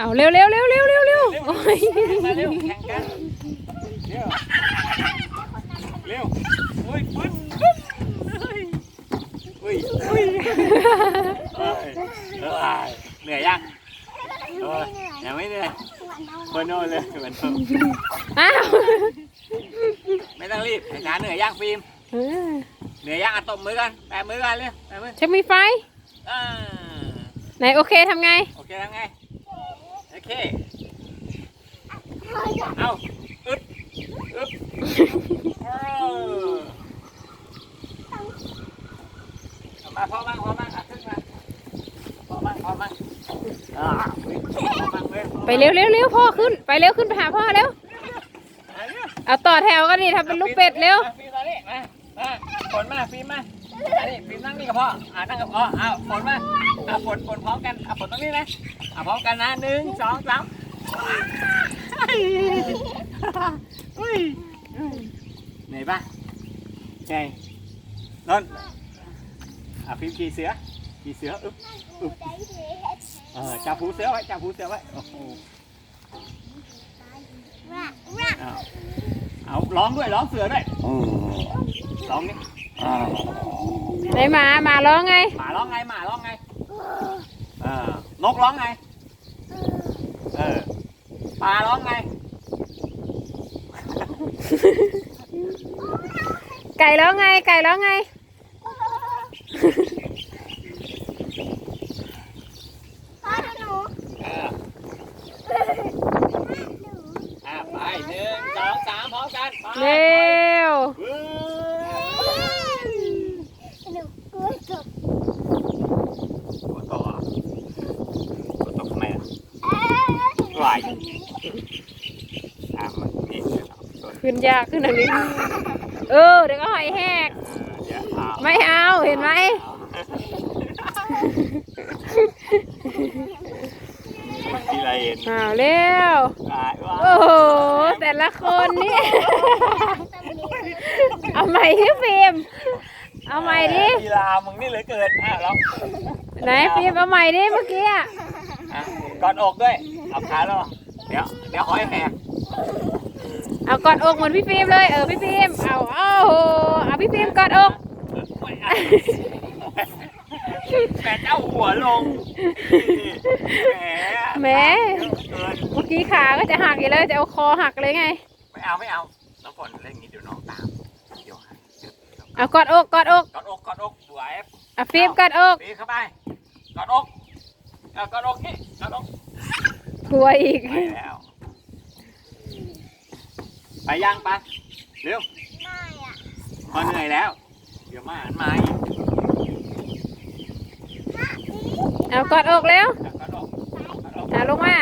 เอาเร็วเร็วเร็วเร็วเร็วเร็วโอ้ยมาเร็วแข่งกันเร็วเร็วอุ้ยปึ๊ดปึ๊ดอุ้ยอุ้ยเอ้ยเอ้ยเหนื่อยยังเออยังไม่เหนื่อยคนโน่นเลยเหมือนเดิมอ้าวไม่ต้องรีบหาเหนื่อยยังฟิล์มเออเหนื่อยยังอะตบมือกันแปะมือกันเร็วแปะมือเช็คมีไฟอ่าไหนโอเคทำไงโอเคทำไงโอ เคเอาอึ๊บอึ๊บเออเอามาพอมั่งพอมั่งอะขึ้นมาพอมั่งพอมั่งอ่าพอมั่งเว้ยไปเร็วเร็วเร็วพ่อขึ้น ไปเร็วขึ้นไปหาพ่อเร็ว เอาต่อแถวกันดิทำเป็นลูกเป็ดเร็ว มาฟิล์มมานี่มามาฝนมาฟิล์มมาอันนี้ฟิล์มนั่งนี่กับพ่ออ่านั่งกับพ่ออ้าวฝนมาอ่าฝนฝนพร้อมกันอ่าฝนตรงนี้นะอ่าพร้อมกันนะหนึ่งสองสามอุ้ยเหนื่อยปะไงนนท์อ่าฟิล์มขี่เสือขี่เสืออึ๊บอึ๊บเออจับหูเสือไว้จับหูเสือไว้โอ้โหอ้าวเอาร้องด้วยร้องเสือด้วย ร้องนี่ไหนหมาหมาร้องไง หมาร้องไงหมาร้องไงเออนกร้องไงเออปลาร้องไง ไก่ร้องไง ไก่ร้องไงเอออะไปหนึ่งสองสามพร้อมกันไปเร็ว เว้ยกดต่ออะกดต่อทำไมอะไหว อะมันนี่ขึ้นยากขึ้นอันนี้ เออเดี๋ยวก็หอยแหก เดี๋ยวเอาไม่เอาเห็นไหม ทีไรเห็นอ้าวเร็วตายว่าโอ้โห แต่ละคนนี่ เอาใหม่ที่ฟิล์มเอาใหม่ดิ กีฬามึงนี่เหลือเกินอะลองไหนฟิล์มเอาใหม่ดิเมื่อกี้อะอะกอดอกด้วยเอาขาลง เดี๋ยวเดี๋ยวหอยแหกเอากอดอกเหมือนพี่ฟิล์มเลยเออพี่ฟิล์มเอาเอาโหเอาพี่ฟิล์มกอดอกแต่เจ้าหัวลงแหมแหมเกินเมื่อกี้ขาก็จะหักอยู่แล้วจะเอาคอหักเลยไง ไม่เอาไม่เอาน้ำฝนเล่นอย่างนี้เดี๋ยวน้องตามเดี๋ยวเอากอดอกกอดอกกอดอกกอดอกสวยเอาฟิล์มกอดอกปีเข้าไปกอดอกเอากอดอกนี่กอดอก กลัวอีก ไปแล้ว ไปยังไปเร็วพอเหนื่อยแล้ว เดี๋ยวมาอ่านมาอีก เอากอดอกแล้ว อะกอดอกกอดอก เอาลงมา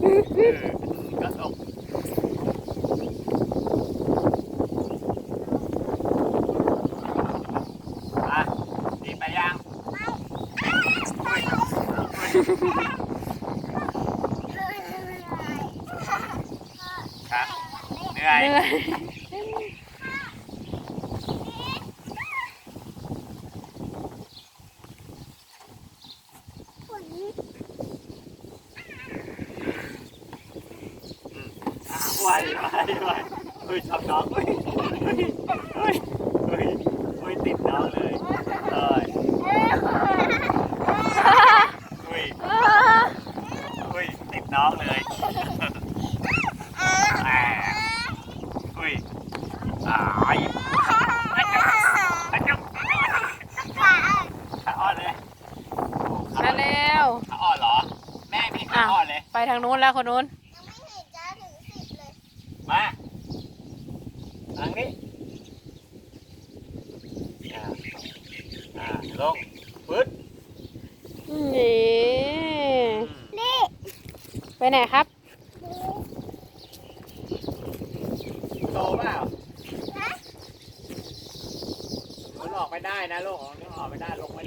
เออกอดอกอะดีไปยังครับเห นื่อยไหวไหวไหวเฮ้ยชอบน้องเฮ้ยเฮ้ยเฮ้ยติดน้องเลยเอ้ยเฮ้ยเฮ้ยติดน้องเลยแหมเฮ้ย ตายขาอ่อนเลยขามาแล้วอ่อนเหรอ แม่พี่ขาอ่อนเลย ไปทางนู้นแล้วคนนู้น มาทางนี้อ่าอ่าลงปึ๊ดนี่ไปไหนครับ โตเปล่ามันออก ไม่ได้นะลูกออกนี่ออกไม่ได้ลงไม่